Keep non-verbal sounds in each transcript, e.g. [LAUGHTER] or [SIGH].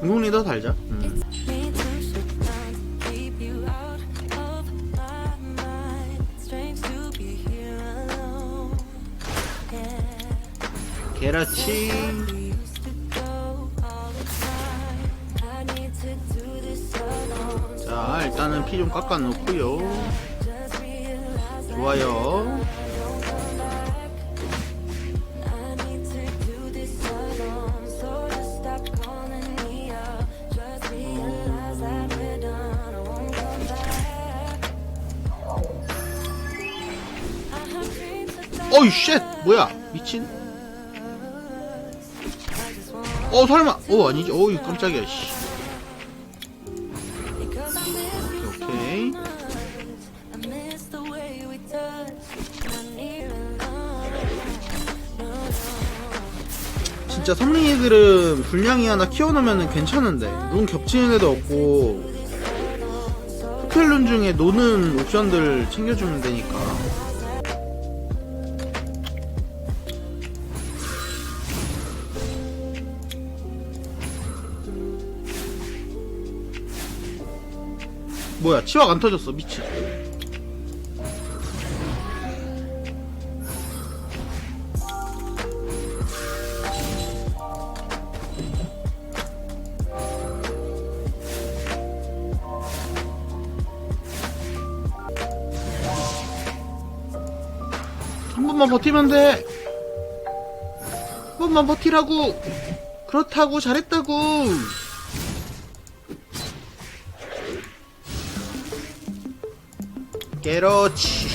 공룡 리더 달자. 음. Alone. 자, 일단은 피 좀 깎아 놓고요. 좋아요. 어이 쉣! 뭐야? 미친? 어 설마? 어 아니지? 어이 깜짝이야 씨. 오케이. 진짜 성능이들은 불량이 하나 키워놓으면 괜찮은데 룬 겹치는 애도 없고 스펠룬 중에 노는 옵션들 챙겨주면 되니까 뭐야 치확 안 터졌어 미친 한 번만 버티면 돼. 한 번만 버티라고. 그렇다고 잘했다고. 깨로치.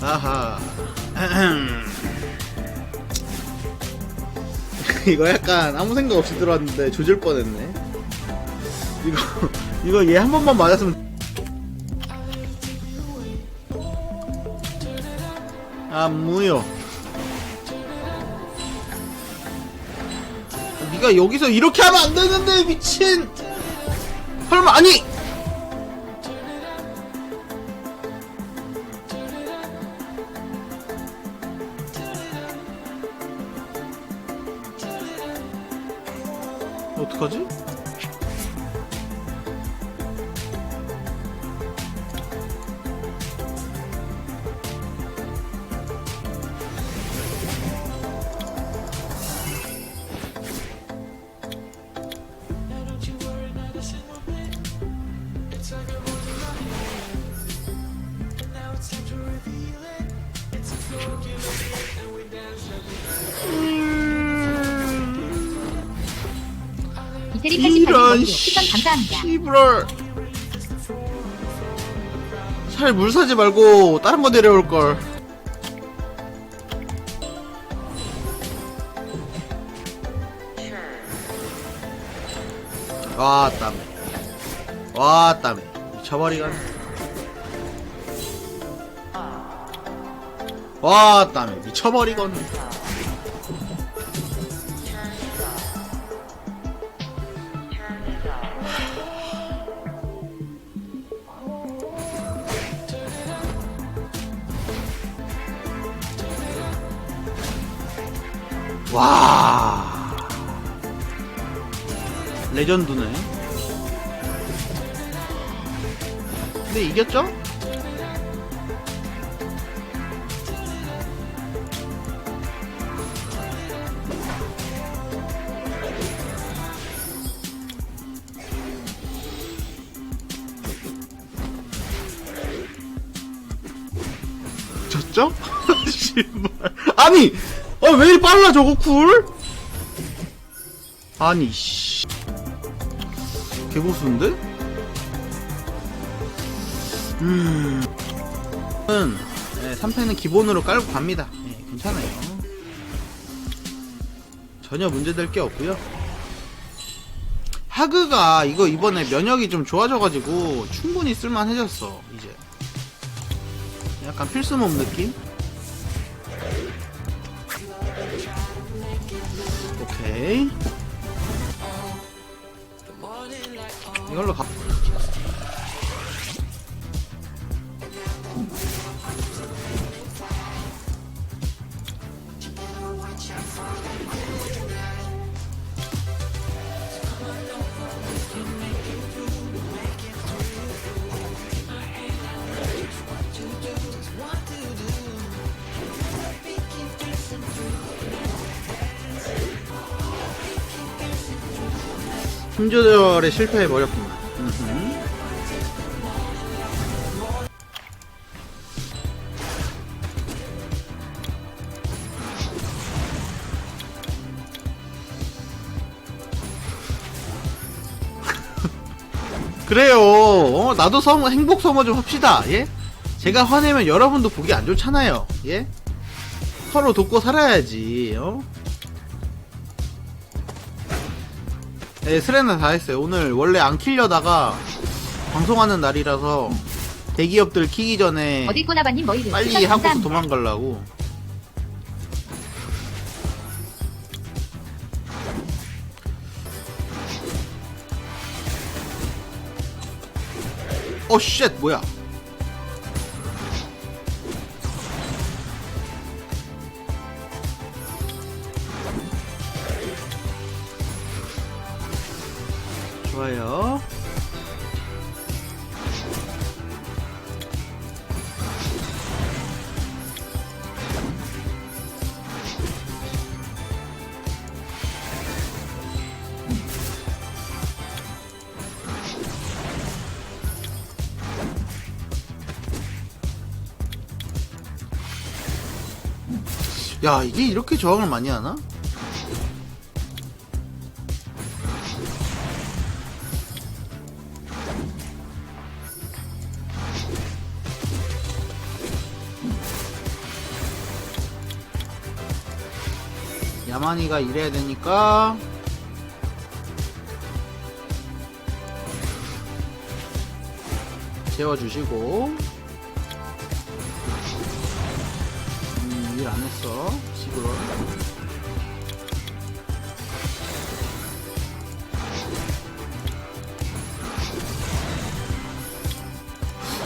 아하. [CLEARS THROAT] 이거 약간 아무 생각 없이 들어왔는데 조질 뻔했네. 이거 이거 얘 한 번만 맞았으면 아 무요 네가 여기서 이렇게 하면 안 되는데 미친 설마 아니 이런 88개 추천 감사합니다. 씨부럴 차라리 물 사지 말고 다른 거 데려올 걸. 와 땀에 와 땀에 미쳐버리간 와 땀에 미쳐버리건 와 레전드네 근데 이겼죠? 졌죠? [LAUGHS] 아니 어, 왜 이리 빨라, 저거 쿨? 아니, 씨. 개고수인데? 음. 은, 네, 3패는 기본으로 깔고 갑니다. 네, 괜찮아요. 전혀 문제될 게 없고요 하그가 이거 이번에 면역이 좀 좋아져가지고 충분히 쓸만해졌어, 이제. 약간 필수몸 느낌? 오케이. 이걸로 가. 힘 조절에 실패해버렸구만. [LAUGHS] 그래요. 어, 나도 성, 행복 성어 좀 합시다. 예? 제가 화내면 여러분도 보기 안 좋잖아요. 예? 서로 돕고 살아야지. 어? 네, 스레나 다 했어요. 오늘 원래 안 키려다가 방송하는 날이라서 대기업들 키기 전에 어디 꼬나바님 뭐 이름 빨리 추천 감사합니다. 도망가려고. 어, 쉣, 뭐야. 좋아요. 야, 이게 이렇게 저항을 많이 하나? 야만이가 일해야 되니까 재워주시고 음, 일 안 했어. 시끄러.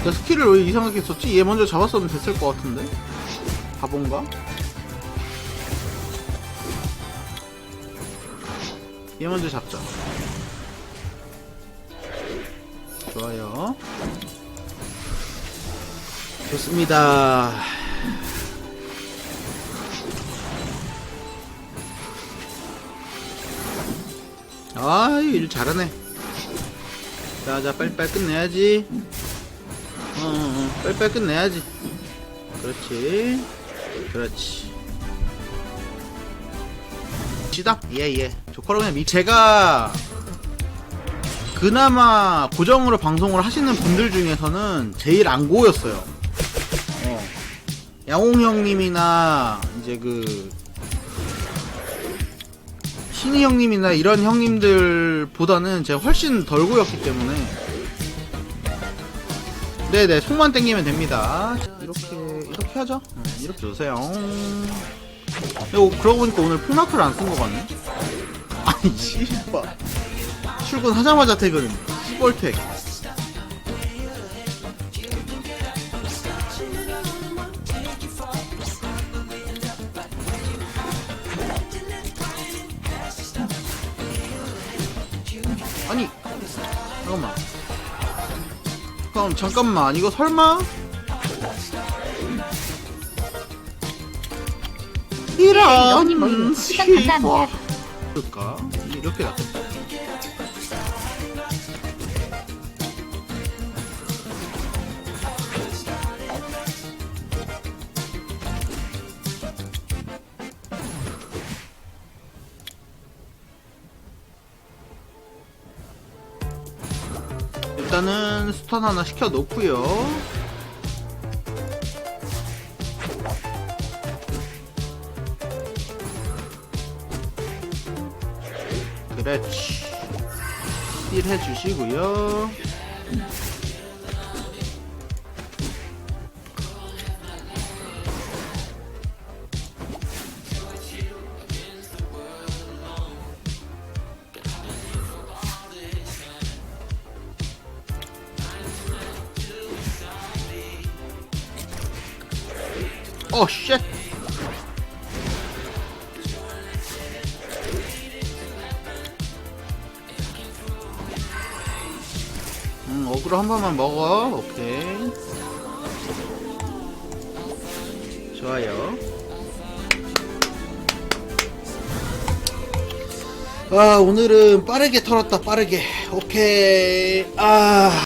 나 스킬을 왜 이상하게 썼지? 얘 먼저 잡았으면 됐을 것 같은데? 바본가? 얘 먼저 잡자. 좋아요. 좋습니다. 아, 일 잘하네. 자, 자, 빨리빨리 끝내야지. 어, 어, 어, 빨리빨리 끝내야지. 그렇지. 그렇지. 시다? 예, 예. 조커로 그냥 미, 제가, 그나마 고정으로 방송을 하시는 분들 중에서는 제일 안 고였어요. 어. 양홍 형님이나, 이제 그, 신희 형님이나 이런 형님들보다는 제가 훨씬 덜 고였기 때문에. 네네 속만 땡기면 됩니다. 이렇게 이렇게 하죠? 네, 이렇게 주세요. 이거 그러고 보니까 오늘 풀마크를 안 쓴 것 같네 아니 씨발. 출근하자마자 퇴근 시벌택 아니 잠깐만. 그럼 잠깐만 이거 설마? 이런 추천 감사합니다. 그럴까 이렇게 낫겠다 일단은 스턴 하나 시켜 놓고요. 그렇지. 딜 해주시고요. 어, 쉣. 응, 어그로 한 번만 먹어. 오케이. 좋아요. 아, 오늘은 빠르게 털었다, 빠르게. 오케이. 아.